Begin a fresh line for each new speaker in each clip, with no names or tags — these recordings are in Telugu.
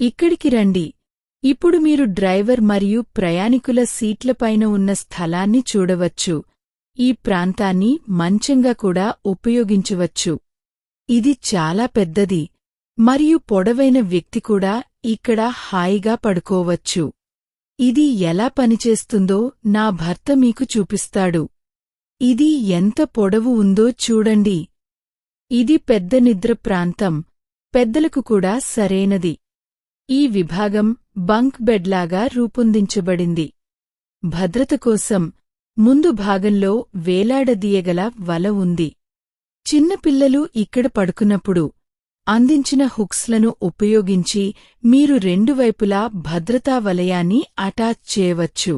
ఇక్కడికి రండి. ఇప్పుడు మీరు డ్రైవర్ మరియు ప్రయాణికుల సీట్లపైన ఉన్న స్థలాన్ని చూడవచ్చు. ఈ ప్రాంతాన్ని మంచంగా కూడా ఉపయోగించవచ్చు. ఇది చాలా పెద్దది. మరియు పొడవైన వ్యక్తి కూడా ఇక్కడ హాయిగా పడుకోవచ్చు. ఇది ఎలా పనిచేస్తుందో నా భర్త మీకు చూపిస్తాడు. ఇది ఎంత పొడవు ఉందో చూడండి. ఇది పెద్ద నిద్ర ప్రాంతం. పెద్దలకు కూడా సరైనది. ఈ విభాగం బంక్ బెడ్లాగా రూపొందించబడింది. భద్రత కోసం ముందు భాగంలో వేలాడదీయగల వల ఉంది. చిన్నపిల్లలు ఇక్కడ పడుకున్నప్పుడు అందించిన హుక్స్లను ఉపయోగించి మీరు రెండు వైపులా భద్రతా వలయాన్ని అటాచ్ చేయవచ్చు.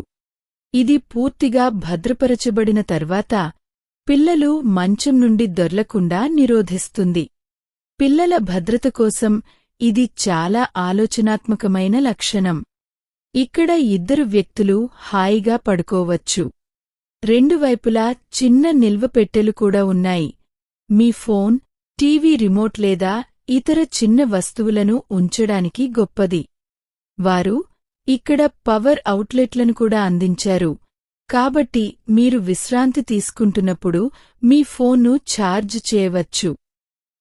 ఇది పూర్తిగా భద్రపరచబడిన తర్వాత పిల్లలు మంచం నుండి దొర్లకుండా నిరోధిస్తుంది. పిల్లల భద్రత కోసం ఇది చాలా ఆలోచనాత్మకమైన లక్షణం. ఇక్కడ ఇద్దరు వ్యక్తులు హాయిగా పడుకోవచ్చు. రెండు వైపులా చిన్న నిల్వ పెట్టెలు కూడా ఉన్నాయి. మీ ఫోన్ టీవీ రిమోట్ లేదా ఇతర చిన్న వస్తువులను ఉంచడానికి గొప్పది. వారు ఇక్కడ పవర్ అవుట్లెట్లను కూడా అందించారు. కాబట్టి మీరు విశ్రాంతి తీసుకుంటున్నప్పుడు మీ ఫోన్ను ఛార్జ్ చేయవచ్చు.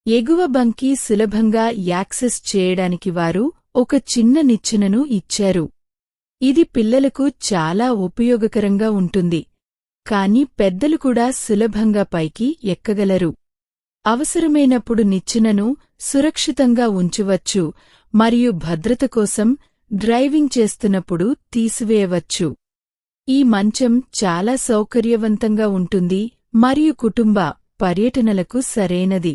ఎగువ బంకీ సులభంగా యాక్సెస్ చేయడానికి వారు ఒక చిన్న నిచ్చెనను ఇచ్చారు. ఇది పిల్లలకు చాలా ఉపయోగకరంగా ఉంటుంది. కాని పెద్దలు కూడా సులభంగా పైకి ఎక్కగలరు. అవసరమైనప్పుడు నిచ్చెనను సురక్షితంగా ఉంచవచ్చు మరియు భద్రత కోసం డ్రైవింగ్ చేస్తున్నప్పుడు తీసివేయవచ్చు. ఈ మంచం చాలా సౌకర్యవంతంగా ఉంటుంది మరియు కుటుంబ పర్యటనలకు సరైనది.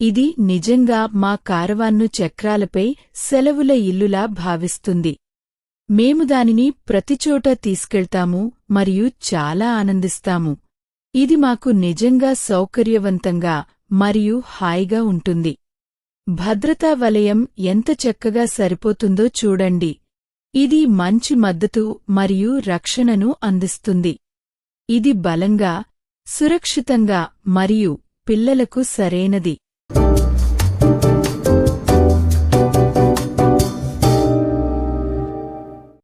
ఇది నిజంగా మా కారవాన్ను చక్రాలపై సెలవుల ఇల్లులా భావిస్తుంది. మేము దానిని ప్రతిచోటా తీసుకెళ్తాము మరియు చాలా ఆనందిస్తాము. ఇది మాకు నిజంగా సౌకర్యవంతంగా మరియు హాయిగా ఉంటుంది. భద్రతా వలయం ఎంత చక్కగా సరిపోతుందో చూడండి. ఇది మంచి మద్దతు మరియు రక్షణను అందిస్తుంది. ఇది బలంగా సురక్షితంగా మరియు పిల్లలకు సరైనది.